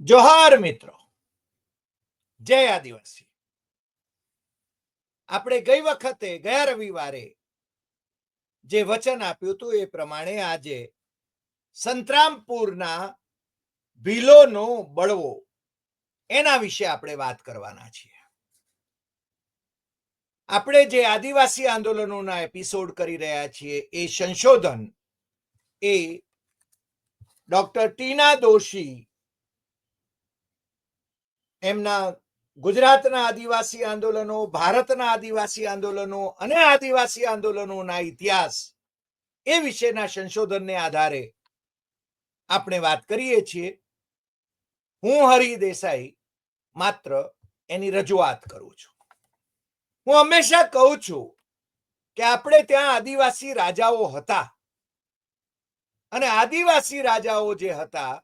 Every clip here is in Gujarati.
જોહાર મિત્રો, જય આદિવાસી. આપણે ગઈ વખતે, ગયા રવિવારે જે વચન આપ્યું હતું એ પ્રમાણે આજે સંતરામપુરના ભીલોનો બળવો, એના વિશે આપણે વાત કરવાના છીએ. આપણે જે આદિવાસી આંદોલનોના એપિસોડ કરી રહ્યા છીએ, એ સંશોધન એ ડોક્ટર ટીના દોશી એમના ગુજરાતના આદિવાસી આંદોલનો, ભારતના આદિવાસી આંદોલનો અને આદિવાસી આંદોલનોના ઇતિહાસ એ વિશેના સંશોધનને આધારે આપણે વાત કરીએ છીએ. હું હરિ દેસાઈ માત્ર એની રજૂઆત કરું છું. હું હંમેશા કહું છું કે આપણે ત્યાં આદિવાસી રાજાઓ હતા અને આદિવાસી રાજાઓ જે હતા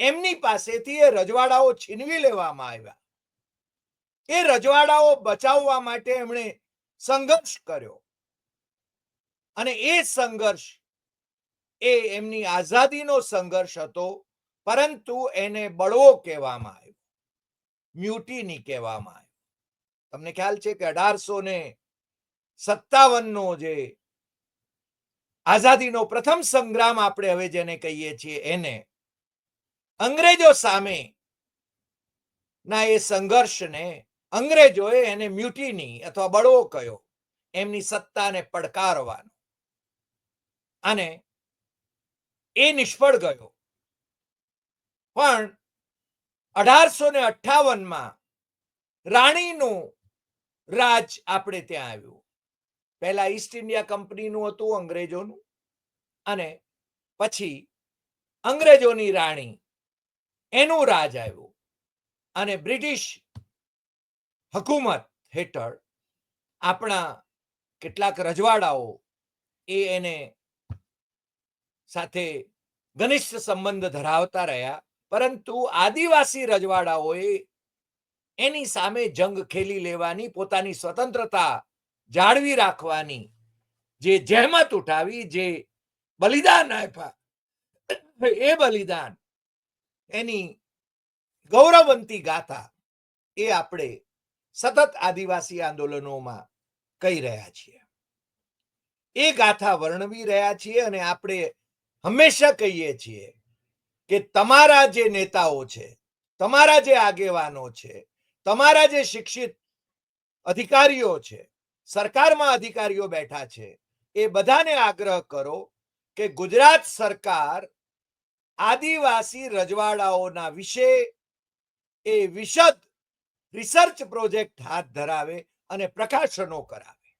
એમની પાસેથી એ રજવાડાઓ છીનવી લેવામાં આવ્યા. એ રજવાડાઓ બચાવવા માટે એમણે સંઘર્ષ કર્યો. અને એ સંઘર્ષ એ એમની આઝાદીનો સંઘર્ષ હતો, પરંતુ એને બળવો કહેવામાં આવ્યો. મ્યુટીની કહેવામાં આવ્યો. તમને ખ્યાલ છે કે અઢારસો ને સત્તાવનનો જે આઝાદીનો પ્રથમ સંગ્રામ આપણે હવે જેને કહીએ છીએ એને અંગ્રેજો સામે ના એ સંઘર્ષને અંગ્રેજોએ એને મ્યુટીની અથવા બળવો કયો, એમની સત્તાને પડકારવાનો. અને એ નિષ્ફળ ગયો. પણ અઢારસો ને અઠ્ઠાવનમાં રાણીનું રાજ આપણે ત્યાં આવ્યું. પહેલા ઈસ્ટ ઇન્ડિયા કંપનીનું હતું અંગ્રેજોનું. અને પછી અંગ્રેજોની રાણી એનું રાજ આવ્યું. અને બ્રિટિશ હકુમત હેઠળ આપણા કેટલાક રજવાડાઓ એ એને સાથે ઘનિષ્ઠ સંબંધ ધરાવતા રહ્યા. પરંતુ આદિવાસી રજવાડાઓએ એની સામે જંગ ખેલી લેવાની, પોતાની સ્વતંત્રતા જાળવી રાખવાની, જે જહેમત ઉઠાવી, જે બલિદાન આપ્યા. એ બલિદાન એની ગૌરવંતી ગાથા એ આપણે સતત આદિવાસી આંદોલનોમાં કહી રહ્યા છીએ. એ ગાથા વર્ણવી રહ્યા છીએ અને આપણે હંમેશા કહીએ છીએ કે તમારા જે નેતાઓ છે, તમારા જે આગેવાનો છે, તમારા જે શિક્ષિત અધિકારીઓ છે, સરકારમાં અધિકારીઓ બેઠા છે, એ બધાને આગ્રહ કરો કે ગુજરાત સરકાર આદિવાસી રજવાડાઓના વિશે એ વિશદ રિસર્ચ પ્રોજેક્ટ હાથ ધરાવે અને પ્રકાશનો કરાવે.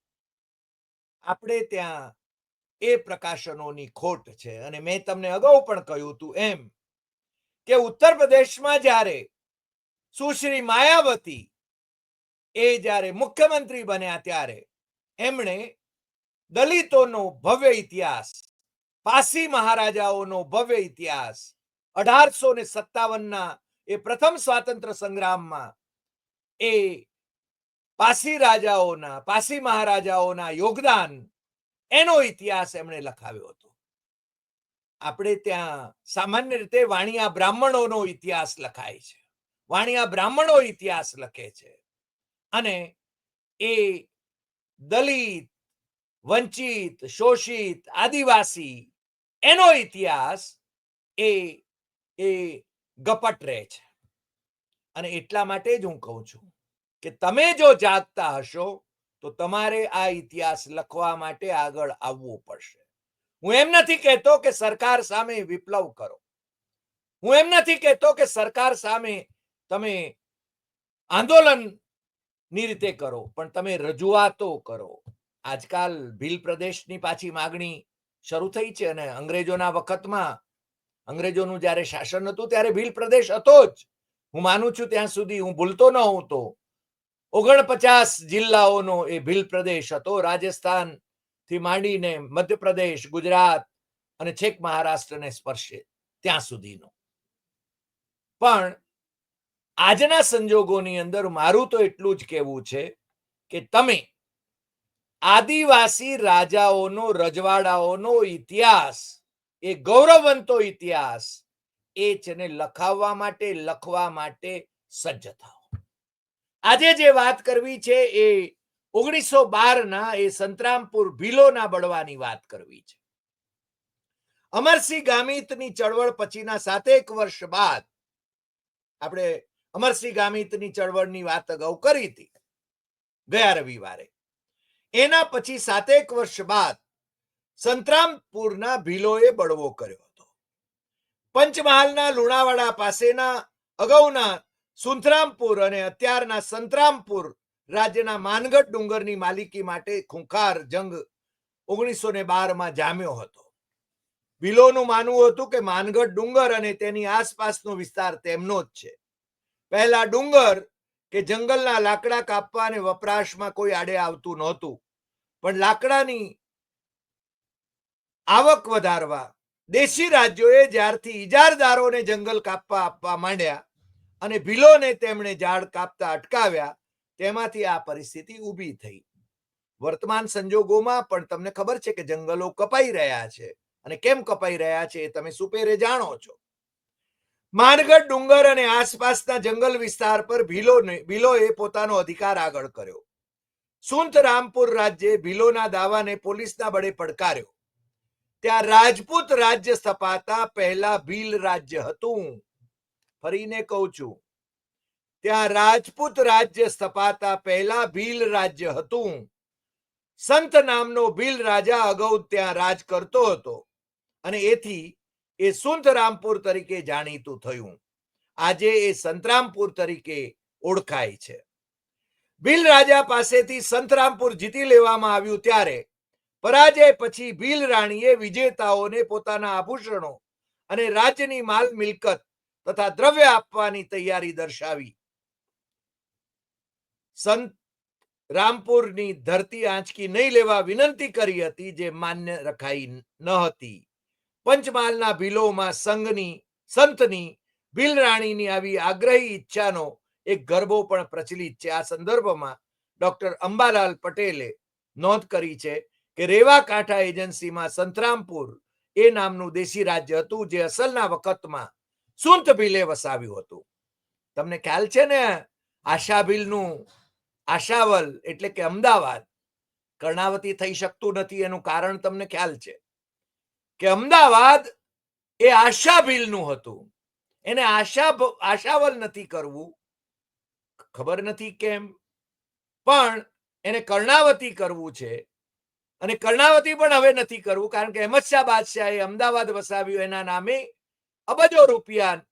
આપણે ત્યાં એ પ્રકાશનોની ખોટ છે અને મેં તમને અગાઉ પણ કહ્યું હતું એમ કે ઉત્તર પ્રદેશમાં જ્યારે સુશ્રી માયાવતી એ જ્યારે મુખ્યમંત્રી બન્યા ત્યારે એમણે દલિતોનો ભવ્ય ઇતિહાસ પાસી મહારાજાઓનો ભવ્ય ઇતિહાસ અઢારસો ને સત્તાવનના એ પ્રથમ સ્વાતંત્ર સંગ્રામમાં એ પાસી રાજાઓના, પાસી મહારાજાઓના યોગદાન એનો ઇતિહાસ એમણે લખાવ્યો હતો. આપણે ત્યાં સામાન્ય રીતે વાણિયા બ્રાહ્મણોનો ઇતિહાસ લખાય છે. વાણિયા બ્રાહ્મણો ઇતિહાસ લખે છે. અને એ દલિત, વંચિત, શોષિત, આદિવાસી એનો ઇતિહાસ એ એ ગપટ રહે છે. અને એટલા માટે જ હું કહું છું કે તમે જો જાગતા હશો, તો તમારે આ ઇતિહાસ લખવા માટે આગળ આવવું પડશે. હું એમ નથી કહેતો કે સરકાર સામે વિપ્લવ કરો. હું એમ નથી કહેતો કે સરકાર સામે તમે આંદોલનની રીતે કરો, પણ તમે રજૂઆતો કરો. આજકાલ ભીલ પ્રદેશની પાછી માગણી શરૂ થઈ છે અને અંગ્રેજોના વખતમાં, અંગ્રેજોનું જ્યારે શાસન હતું ત્યારે ભીલ પ્રદેશ હતો જ. હું માનું છું ત્યાં સુધી હું ભૂલતો ન હું તો ઓગણપચાસ જિલ્લાઓનો એ ભીલ પ્રદેશ હતો. રાજસ્થાનથી માંડીને મધ્યપ્રદેશ, ગુજરાત અને છેક મહારાષ્ટ્રને સ્પર્શે ત્યાં સુધીનો. પણ આજના સંજોગોની અંદર મારું તો એટલું જ કહેવું છે કે તમે આદિવાસી રાજાઓનો, રજવાડાઓનો ઇતિહાસ, એ ગૌરવવંતો ઇતિહાસ, એ છે ને લખાવવા માટે, લખવા માટે સજ્જ થાઓ. આજે જે વાત કરવી છે એ ઓગણીસો બારના એ સંતરામપુર ભીલોના બળવાની વાત કરવી છે. અમરસિંહ ગામિતની ચળવળ પછીના સાતેક વર્ષ બાદ આપણે અમરસિંહ ગામિતની ચળવળની વાત અગાઉ કરી હતી. ગયા રવિવારે. એના પછી સાતેક વર્ષ બાદ સંતરામપુરના ભીલોએ બળવો કર્યો હતો. પંચમહાલના લુણાવાડા પાસેના અગાઉના સુંથરામપુર અને અત્યારના સંતરામપુર રાજ્યના માનગઢ ડુંગરની માલિકી માટે ખૂંખાર જંગ ઓગણીસો ને બારમાં જામ્યો હતો. ભીલોનું માનવું હતું કે માનગઢ ડુંગર અને તેની આસપાસનો વિસ્તાર તેમનો જ છે. પહેલા ડુંગર કે જંગલના લાકડા કાપવા અને વપરાશમાં કોઈ આડે આવતું નહોતું. પણ લાકડાની આવક વધારવા દેશી રાજ્યોએ જ્યારથી ઇજારદારોને જંગલ કાપવા આપવા માંડ્યા અને ભીલોને તેમણે ઝાડ કાપતા અટકાવ્યા, તેમાંથી આ પરિસ્થિતિ ઊભી થઈ. વર્તમાન સંજોગોમાં પણ તમને ખબર છે કે જંગલો કપાઈ રહ્યા છે. અને કેમ કપાઈ રહ્યા છે એ તમે સુપેરે જાણો છો. માનગઢ, ડુંગર અને આસપાસના જંગલ વિસ્તાર પર ભીલોને ભીલોએ પોતાનો અધિકાર આગળ કર્યો. સુંત રામપુર રાજ્યે ભીલોના દાવાને પોલીસના બળે પડકાર્યો. ત્યાં રાજપૂત રાજ્ય સ્થપાતા પહેલા ભીલ રાજ્ય હતું. ફરીને કહું છું, ત્યાં રાજપૂત રાજ્ય સ્થપાતા પહેલા ભીલ રાજ્ય હતું. સંત નામનો ભીલ રાજા અગાઉ ત્યાં રાજ કરતો હતો. અને એથી એ સુંતરામપુર તરીકે જાણીતું થયું. આજે એ સંતરામપુર તરીકે ઓળખાય છે. ભીલ રાજા પાસેથી સંતરામપુર જીતી લેવામાં આવ્યું ત્યારે પરાજય પછી ભીલ રાણીએ વિજેતાઓને પોતાના આભૂષણો અને રાજ્યની માલ મિલકત તથા દ્રવ્ય આપવાની તૈયારી દર્શાવી. સંત રામપુરની ધરતી આંચકી નહીં લેવા વિનંતી કરી હતી, જે માન્ય રખાઈ ન હતી. પંચમહાલના ભીલોમાં સંઘની, સંતની, ભીલરાણીની આવી આગ્રહી ઈચ્છાનો એક ગરબો પણ પ્રચલિત છે. આ સંદર્ભમાં ડોક્ટર અંબાલાલ પટેલે નોંધ કરી છે કે રેવા કાંઠા એજન્સીમાં સંતરામપુર એ નામનું દેશી રાજ્ય હતું જે અસલના વખતમાં સુંત ભીલે વસાવ્યું હતું. તમને ખ્યાલ છે ને આશા ભીલનું આશાવલ એટલે કે અમદાવાદ? કર્ણાવતી થઈ શકતું નથી એનું કારણ તમને ખ્યાલ છે? કે અમદાવાદ એ આશા ભીલનું હતું. એને આશા આશાવલ નથી કરવું. ખબર નથી કેમ? પણ એને કર્ણાવતી કરવું છે. અને કર્ણાવતી પણ હવે નથી કરવું કારણ કે અહેમદ શાહ બાદશાહે અમદાવાદ વસાવ્યું એના નામે અબજો રૂપિયા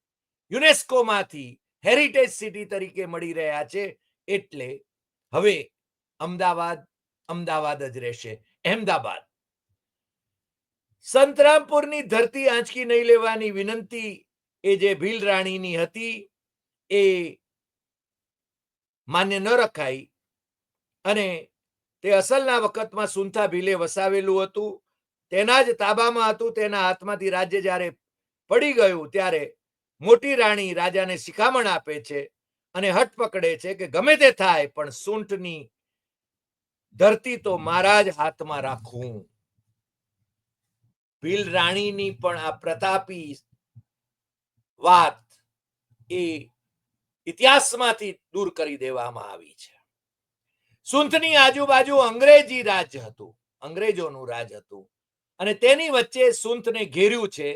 યુનેસ્કોમાંથી હેરિટેજ સિટી તરીકે મળી રહ્યા છે. એટલે હવે અમદાવાદ અમદાવાદ જ રહેશે. અહેમદાબાદ. સંતરામપુરની ધરતી આંચકી નહીં લેવાની વિનંતી એ જે ભીલ રાણીની હતી એ માન્ય ન રખાઈ અને તે અસલના વખતમાં સુંથા ભીલે વસાવેલું હતું. તેના જ તાબામાં હતું, તેના હાથમાંથી રાજ્ય જ્યારે પડી ગયું ત્યારે મોટી રાણી રાજાને શિખામણ આપે છે અને હટ પકડે છે કે ગમે તે થાય, પણ સૂંઠની ધરતી તો મારા જ હાથમાં રાખવું ભીલ રાણીની પણ આ પ્રતાપી વાત એ ઇતિહાસમાંથી દૂર કરી દેવામાં આવી છે. સુંથની આજુબાજુ અંગ્રેજી રાજ હતું, અંગ્રેજોનું રાજ હતું અને તેની વચ્ચે સુંથને ઘેર્યું છે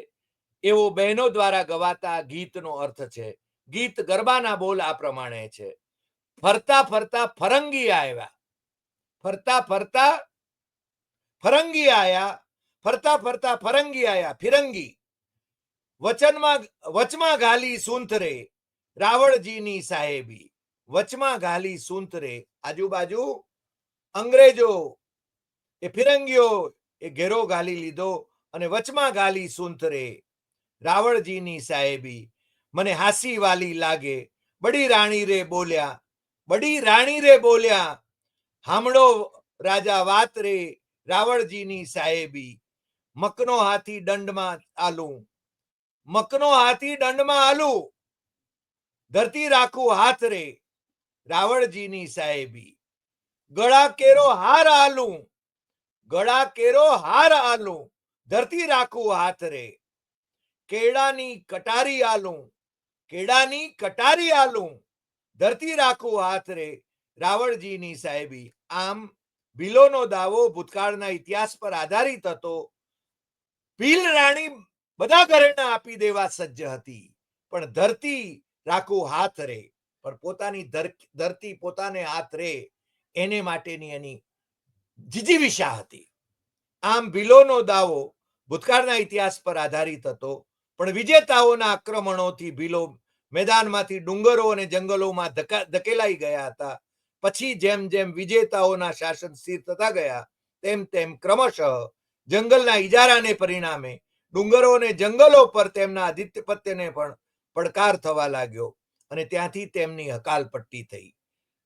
એવો બહેનો દ્વારા ગવાતા ગીતનો અર્થ છે, ગીત ગરબાના બોલ આ પ્રમાણે છે. ફરતા ફરતા ફરંગી આવ્યા, ફરતા ફરતા ફરંગી આયા ફરતા ફરતા ફરંગી આયા, ફિરંગી. વચનમાં, વચમાં ગાલી સુંતરે રાવળજીની સાહેબી. વચમાં ગાલી સુંતરે આજુબાજુ અંગ્રેજો એ ફિરંગીઓ એ ઘેરો ગાલી લીધો અને વચમાં ગાલી સુંતરે રાવળજીની સાહેબી. મને હાસી વાલી લાગે. બડી રાણી રે બોલ્યા, બડી રાણી રે બોલ્યા હામડો રાજા વાત રે રાવળજીની સાહેબી. મકનો હાથી દંડમાં આલું. મકનો હાથી દંડમાં આલું. ધરતી રાખું હાથ રે રાવળજીની સાહેબી. ગળા કેરો હાર આલું. ગળા કેરો હાર આલું. ધરતી રાખું હાથ રે. કેળાની કટારી આલું. કેળાની કટારી આલું. ધરતી રાખું હાથ રે રાવળજીની સાહેબી. આમ ભીલોનો દાવો ભૂતકાળના ઇતિહાસ પર આધારિત હતો. ભીલ રાણી બધા ઘરેણા આપી દેવા સજ્જ હતી. પણ ધરતી રાખો હાથ રે, પણ પોતાની ધરતી પોતાને હાથ રે, એને માટેની એની જીજીવિષા હતી. આમ ભીલોનો દાવો ભૂતકાળના ઇતિહાસ પર આધારિત હતો, પણ વિજેતાઓના આક્રમણોથી ભીલો મેદાનમાંથી ડુંગરો અને જંગલોમાં ધકા- ધકેલાઈ ગયા હતા. પછી જેમ જેમ વિજેતાઓના શાસન સ્થિર થતા ગયા, તેમ તેમ ક્રમશઃ જંગલના ઇજારાને પરિણામે ડુંગરો અને જંગલો પર તેમના આધિપત્યને પણ પડકાર થવા લાગ્યો અને ત્યાંથી તેમની હકાલપટ્ટી થઈ.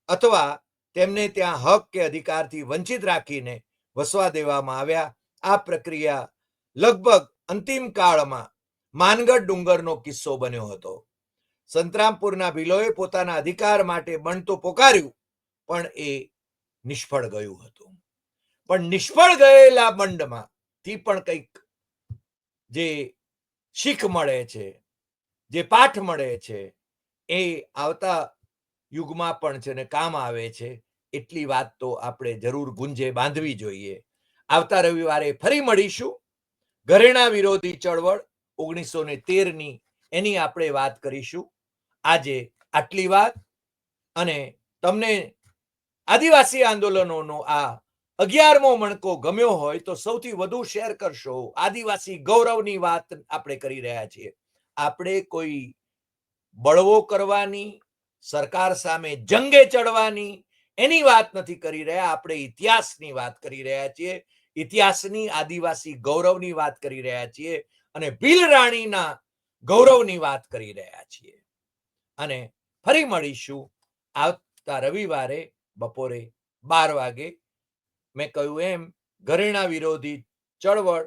અથવા તેમને ત્યાં હક કે અધિકારથી વંચિત રાખીને વસવા દેવામાં આવ્યા. આ પ્રક્રિયા લગભગ અંતિમ કાળમાં માનગઢ ડુંગરનો કિસ્સો બન્યો હતો. સંતરામપુરના ભીલોએ પોતાના અધિકાર માટે બનતું પોકાર્યું, પણ એ નિષ્ફળ ગયું હતું. પણ નિષ્ફળ ગયેલા બંડમાં થી પણ કંઈક જે શીખ મળે છે, જે પાઠ મળે છે, એ આવતા યુગમાં પણ છે ને કામ આવે છે, એટલી વાત તો આપણે જરૂર ગુંજે બાંધવી જોઈએ. આવતા રવિવારે ફરી મળીશું. ઘરેણા વિરોધી ચળવળ ઓગણીસો ને તેરની એની આપણે વાત કરીશું. આજે આટલી વાત અને તમને આદિવાસી આંદોલનોનો આ અગિયારમો મણકો ગમ્યો હોય તો સૌથી વધુ શેર કરશો. આદિવાસી ગૌરવની વાત આપણે કરી રહ્યા છીએ. આપણે કોઈ બળવો કરવાની, સરકાર સામે જંગે ચડવાની એની વાત નથી કરી રહ્યા. આપણે ઇતિહાસની વાત કરી રહ્યા છીએ. ઇતિહાસની આદિવાસી ગૌરવની વાત કરી રહ્યા છીએ અને ભીલ રાણીના ગૌરવની વાત કરી રહ્યા છીએ. અને ફરી મળીશું આવતા રવિવારે બપોરે બાર વાગે મેં કહ્યું એમ ઘરેણા વિરોધી ચળવળ